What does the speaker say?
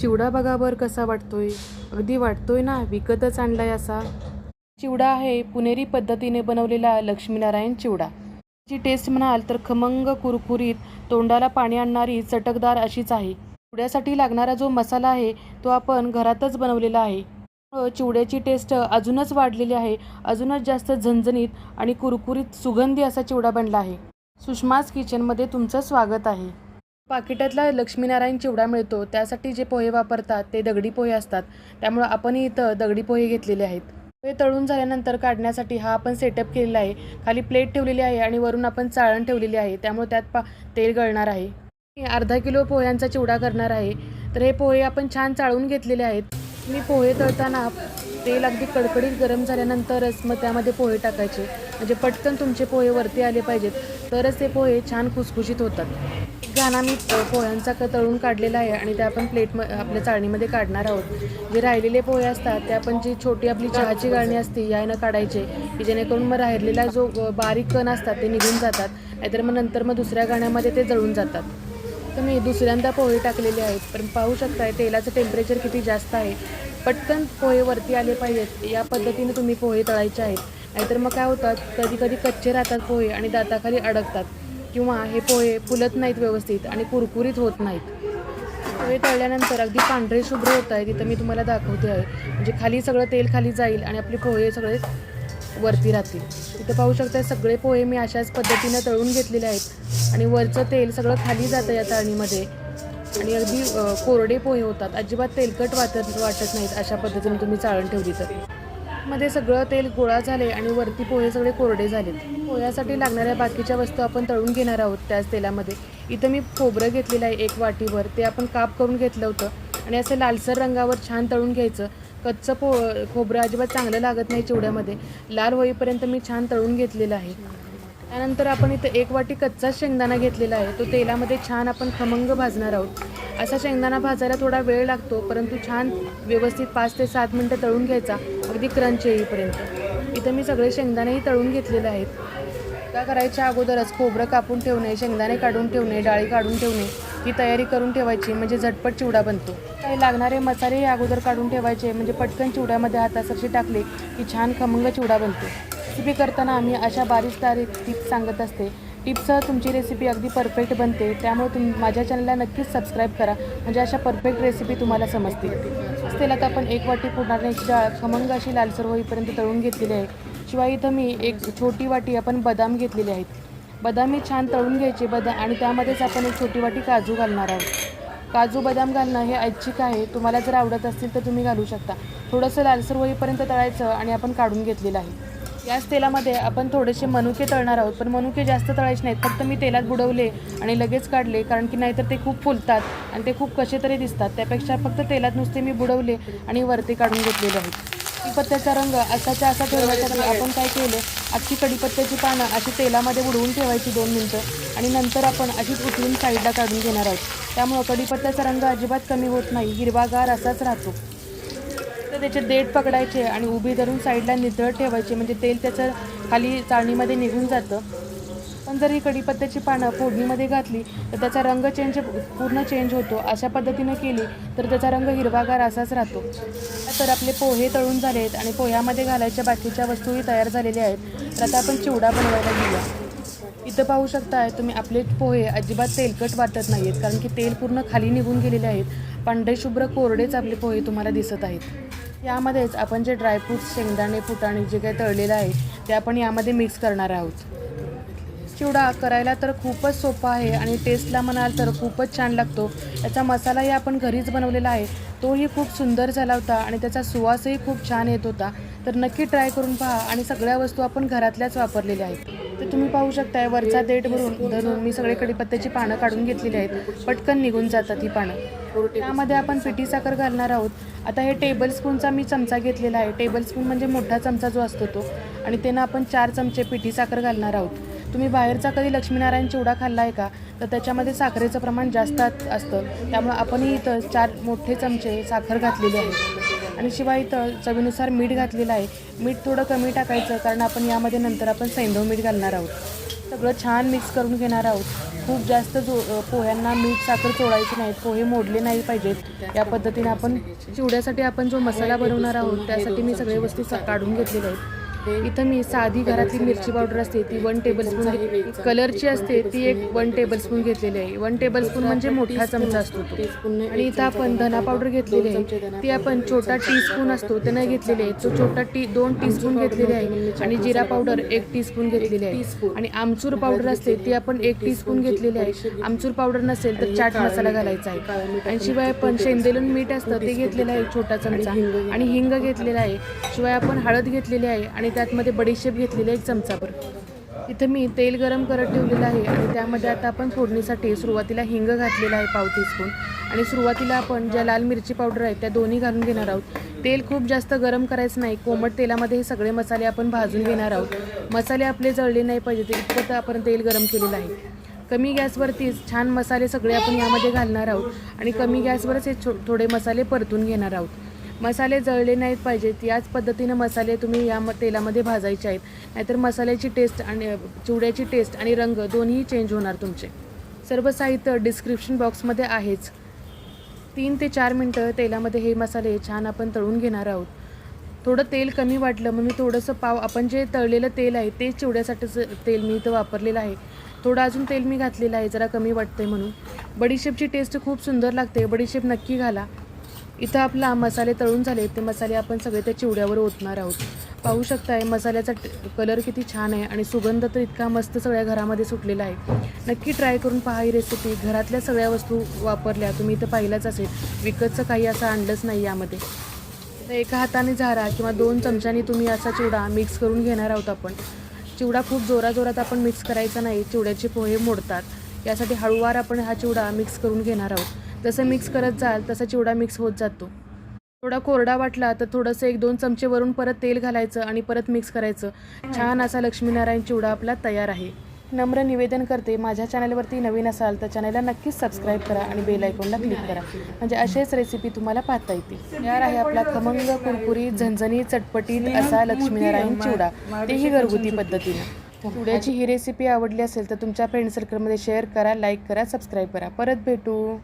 चिवडा बघा बर कसा वाटतोय. अगदी वाटतोय ना विकतच आणलाय असा. चिवडा आहे पुणेरी पद्धतीने बनवलेला लक्ष्मीनारायण चिवडा. ची टेस्ट म्हणाल तर खमंग कुरकुरीत तोंडाला पाणी आणणारी चटकदार अशीच आहे. चिवड्यासाठी लागणारा जो मसाला आहे तो आपण घरातच बनवलेला आहे. चिवड्याची टेस्ट अजूनच वाढलेली आहे अजूनच जास्त झणझणीत आणि कुरकुरीत सुगंधी असा चिवडा बनला आहे. सुषमाज किचनमध्ये तुमचं स्वागत आहे. पाकिटातला लक्ष्मीनारायण चिवडा मिळतो त्यासाठी जे पोहे वापरतात ते दगडी पोहे असतात. त्यामुळं आपणही इथं दगडी पोहे घेतलेले आहेत. पोहे तळून झाल्यानंतर काढण्यासाठी हा आपण सेटअप केलेला आहे. खाली प्लेट ठेवलेली आहे आणि वरून आपण चाळण ठेवलेली आहे. त्यामुळे त्यात पा तेल गळणार आहे. मी अर्धा किलो पोह्यांचा चिवडा करणार आहे. तर हे पोहे आपण छान चाळून घेतलेले आहेत. मी पोहे तळताना तेल अगदी कडकडीत गरम झाल्यानंतरच मग त्यामध्ये पोहे टाकायचे. म्हणजे पटकन तुमचे पोहे वरती आले पाहिजेत तरच ते पोहे छान खुसखुशीत होतात. घाणा मी पोह्यांचा क तळून काढलेला आहे आणि ते आपण प्लेट म आपल्या चाळणीमध्ये काढणार आहोत. जे राहिलेले पोहे असतात ते आपण जी छोटी आपली चहाची गाळणी असते यानं काढायचे की जेणेकरून मग राहिलेला जो बारीक कण असतात ते निघून जातात. नाहीतर मग नंतर मग दुसऱ्या गाण्यामध्ये ते जळून जातात. तर मी दुसऱ्यांदा पोहे टाकलेले आहेत पण पाहू शकताय तेलाचं टेम्परेचर किती जास्त आहे. पटकन पोहे वरती आले पाहिजेत या पद्धतीने तुम्ही पोहे तळायचे आहेत. नाहीतर मग काय होतात कधी कधी कच्चे राहतात पोहे आणि दाताखाली अडकतात. किंवा हे पोहे फुलत नाहीत व्यवस्थित आणि कुरकुरीत होत नाहीत. पोहे तळल्यानंतर अगदी पांढरे शुभ्र होत आहे तिथं मी तुम्हाला दाखवते आहे. म्हणजे खाली सगळं तेल खाली जाईल आणि आपले पोहे सगळे वरती राहतील. तिथं पाहू शकता सगळे पोहे मी अशाच पद्धतीनं तळून घेतलेले आहेत. आणि वरचं तेल सगळं खाली जातं या तळणीमध्ये. आणि अगदी कोरडे पोहे होतात. अजिबात तेलकट वाटत वाटत नाहीत अशा पद्धतीने तुम्ही चाळण ठेवली तर. मध्ये सगळं तेल गोळा झाले आणि वरती पोहे सगळे कोरडे झालेत पोह्यासाठी लागणाऱ्या बाकीच्या वस्तू आपण तळून घेणार आहोत त्याच तेलामध्ये. इथं मी खोबरं घेतलेलं आहे एक वाटीवर ते आपण काप करून घेतलं होतं. आणि असं लालसर रंगावर छान तळून घ्यायचं. कच्चं पो खोबरं अजिबात चांगलं लागत नाही चिवड्यामध्ये. लाल होईपर्यंत मी छान तळून घेतलेलं आहे. त्यानंतर आपण इथं एक वाटी कच्चा शेंगदाणा घेतलेला आहे. तो तेलामध्ये छान आपण खमंग भाजणार आहोत. असा शेंगदाणा भाजायला थोडा वेळ लागतो परंतु छान व्यवस्थित पाच ते सात मिनटं तळून घ्यायचा. अगदी क्रंच येईपर्यंत. इथं मी सगळे शेंगदाणेही तळून घेतलेले आहेत. का करायच्या अगोदरच खोबरं कापून ठेवणे शेंगदाणे काढून ठेवणे डाळी काढून ठेवणे ही तयारी करून ठेवायची म्हणजे झटपट चिवडा बनतो. काही लागणारे मसालेही अगोदर काढून ठेवायचे म्हणजे पटकन चिवड्यामध्ये हातासरशी टाकले की छान खमंग चिवडा बनतो. रेसिपी करताना आम्ही अशा बारीक तारीख सांगत असते. टिप्ससह तुमची रेसिपी अगदी परफेक्ट बनते. त्यामुळे तुम माझ्या चॅनलला नक्कीच सबस्क्राईब करा. म्हणजे अशा परफेक्ट रेसिपी तुम्हाला समजतील. त्याच तेलात आपण एक वाटी फुटाण्याची डाळ खमंग अशी लालसर होईपर्यंत तळून घेतलेली आहे शिवाय इथं मी एक छोटी वाटी आपण बदाम घेतलेले आहेत. बदामी छान तळून घ्यायचे. बदाम आणि त्यामध्येच आपण एक छोटी वाटी काजू घालणार आहोत. काजू बदाम घालणं हे ऐच्छिक आहे. तुम्हाला जर आवडत असतील तर तुम्ही घालू शकता. थोडंसं लालसर होईपर्यंत तळायचं आणि आपण काढून घेतलेलं आहे. याच तेलामध्ये आपण थोडेसे मनुके तळणार आहोत. पण मनुके जास्त तळायचे नाहीत. फक्त मी तेलात बुडवले आणि लगेच काढले कारण की नाहीतर ते खूप फुलतात आणि ते खूप कसे तरी दिसतात. त्यापेक्षा फक्त तेलात नुसते मी बुडवले आणि वरती काढून घेतलेले आहेत. कढीपत्त्याचा रंग असाच्या असा ठेवण्यासाठी आपण काय केलं? अख्खी कढीपत्त्याची पानं अशी तेलामध्ये बुडवून ठेवायची दोन मिनटं आणि नंतर आपण अशीच उचलून साईडला काढून घेणार आहोत. त्यामुळं कढीपत्त्याचा रंग अजिबात कमी होत नाही. हिरवागार असाच राहतो. तर त्याचे देठ पकडायचे आणि उभी धरून साईडला नितळ ठेवायचे. म्हणजे तेल त्याचं खाली चाळणीमध्ये निघून जातं. पण जर ही कढीपत्त्याची पानं फोडणीमध्ये घातली तर त्याचा रंग चेंज पूर्ण चेंज होतो. अशा पद्धतीने केली तर त्याचा रंग हिरवागार असाच राहतो. तर आपले पोहे तळून झाले आहेत आणि पोह्यामध्ये घालायच्या बाकीच्या वस्तूही तयार झालेल्या आहेत. तर आता आपण चिवडा बनवायला घेऊया इथं पाहू शकताय तुम्ही आपले पोहे अजिबात तेलकट वाटत नाही आहेत कारण की तेल पूर्ण खाली निघून गेलेले आहेत. पांढरे शुभ्र कोरडेच आपले पोहे तुम्हाला दिसत आहेत. यामध्येच आपण जे ड्रायफ्रूट्स शेंगदाणे फुटाणे जे काही तळलेलं आहे ते आपण यामध्ये मिक्स करणार आहोत. चिवडा करायला तर खूपच सोपा आहे आणि टेस्टला म्हणाल तर खूपच छान लागतो. याचा मसालाही आपण घरीच बनवलेला आहे. तोही खूप सुंदर झाला होता आणि त्याचा सुवासही खूप छान येत होता. तर नक्की ट्राय करून पहा आणि सगळ्या वस्तू आपण घरातल्याच वापरलेल्या आहेत. तर तुम्ही पाहू शकताय वरचा देठ भरून धरून मी सगळे कडीपत्त्याची पानं काढून घेतलेली आहेत. पटकन निघून जातात ही पानं. त्यामध्ये आपण पिठी साखर घालणार आहोत. आता हे टेबल स्पूनचा मी चमचा घेतलेला आहे. टेबल स्पून म्हणजे मोठा चमचा जो असतो तो. आणि त्यानं आपण चार चमचे पिठी साखर घालणार आहोत. तुम्ही बाहेरचा कधी लक्ष्मीनारायण चिवडा खाल्ला आहे का? तर त्याच्यामध्ये साखरेचं प्रमाण जास्त असतं. त्यामुळं आपणही इथं चार मोठे चमचे साखर घातलेली आहे आणि शिवाय इथं चवीनुसार मीठ घातलेलं आहे. मीठ थोडं कमी टाकायचं कारण आपण यामध्ये नंतर आपण सैंधव मीठ घालणार आहोत. सगळं छान मिक्स करून घेणार आहोत. खूप जास्त जो पोह्यांना मीठ साखर चोळायची नाहीत पोहे मोडले नाही पाहिजेत. या पद्धतीने आपण चिवड्यासाठी आपण जो मसाला बनवणार आहोत त्यासाठी मी सगळे वस्तू काढून घेतलेल्या आहेत. इथं मी साधी घरातली मिरची पावडर असते ती वन टेबलस्पून कलरची असते ती एक वन टेबलस्पून घेतलेली आहे. वन टेबलस्पून म्हणजे मोठा चमचा असतो तो. आणि इथं आपण धना पावडर घेतलेली आहे ती आपण छोटा टीस्पून असतो ते नाही घेतलेली आहे. तो छोटा टी दोन टीस्पून घेतलेली आहे. आणि जिरा पावडर एक टीस्पून घेतलेली आहे. आणि आमचूर पावडर असते ती आपण एक टीस्पून घेतलेली आहे. आमचूर पावडर नसेल तर चाट मसाला घालायचा आहे. आणि शिवाय आपण शेंदेलून मीठ असतं ते घेतलेलं आहे छोटा चमचा. आणि हिंग घेतलेला आहे. शिवाय आपण हळद घेतलेली आहे. आणि त्यातमध्ये बडीशेप घेतलेली एक चमचाभर. इथं मी तेल गरम करत ठेवलेलं आहे आणि त्यामध्ये आता आपण फोडणीसाठी सुरुवातीला हिंग घातलेला आहे पाव टीस्पून आणि सुरुवातीला आपण ज्या लाल मिरची पावडर आहेत त्या दोन्ही घालून घेणार आहोत. तेल खूप जास्त गरम करायचं नाही. कोमट तेलामध्ये हे सगळे मसाले आपण भाजून घेणार आहोत. मसाले आपले जळले नाही पाहिजे ते इतपत आपण तेल गरम केलेलं आहे. कमी गॅसवरतीच छान मसाले सगळे आपण यामध्ये घालणार आहोत. आणि कमी गॅसवरच हे छो थोडे मसाले परतून घेणार आहोत. मसाले जळले नाहीत पाहिजेत. याच पद्धतीनं मसाले तुम्ही या म तेलामध्ये भाजायचे आहेत. नाहीतर मसाल्याची टेस्ट आणि चिवड्याची टेस्ट आणि रंग दोन्ही चेंज होणार तुमचे. सर्व साहित्य डिस्क्रिप्शन बॉक्समध्ये आहेच. तीन ते चार मिनटं तेलामध्ये हे मसाले छान आपण तळून घेणार आहोत. थोडं तेल कमी वाटलं मग मी थोडंसं पाव आपण जे तळलेलं तेल आहे ते चिवड्यासाठीचं तेल मी इथं वापरलेलं आहे. थोडं अजून तेल मी घातलेलं आहे जरा कमी वाटते म्हणून. बडीशेपची टेस्ट खूप सुंदर लागते. बडीशेप नक्की घाला. इथं आपला मसाले तळून झाले ते मसाले आपण सगळे त्या चिवड्यावर ओतणार आहोत. पाहू शकताय मसाल्याचा कलर किती छान आहे आणि सुगंध तर इतका मस्त सगळ्या घरामध्ये सुटलेला आहे. नक्की ट्राय करून पहा ही रेसिपी घरातल्या सगळ्या वस्तू वापरल्या. तुम्ही इथं पाहिलंच असेल. विकतचं काही असं आणलंच नाही यामध्ये. तर एका हाताने झारा किंवा दोन चमच्यानी तुम्ही असा चिवडा मिक्स करून घेणार आहोत आपण. चिवडा खूप जोराजोरात आपण मिक्स करायचा नाही. चिवड्याचे पोहे मोडतात. यासाठी हळूवार आपण हा चिवडा मिक्स करून घेणार आहोत. जसं मिक्स करत जाल तसा चिवडा मिक्स होत जातो. थोडा कोरडा वाटला तर थोडंसं एक दोन चमचे वरून परत तेल घालायचं आणि परत मिक्स करायचं. छान असा लक्ष्मीनारायण चिवडा आपला तयार आहे. नम्र निवेदन करते माझ्या चॅनलवरती नवीन असाल तर चॅनलला नक्कीच सबस्क्राईब करा आणि बेल आयकॉनला क्लिक करा. म्हणजे असेच रेसिपी तुम्हाला पाहता येतील. तयार आहे आपला खमंग कुरकुरी झणझणी चटपटीत असा लक्ष्मीनारायण चिवडा. तेही घरगुती पद्धतीनं. चिवड्याची ही रेसिपी आवडली असेल तर तुमच्या फ्रेंड सर्कलमध्ये शेअर करा लाईक करा सबस्क्राईब करा. परत भेटू.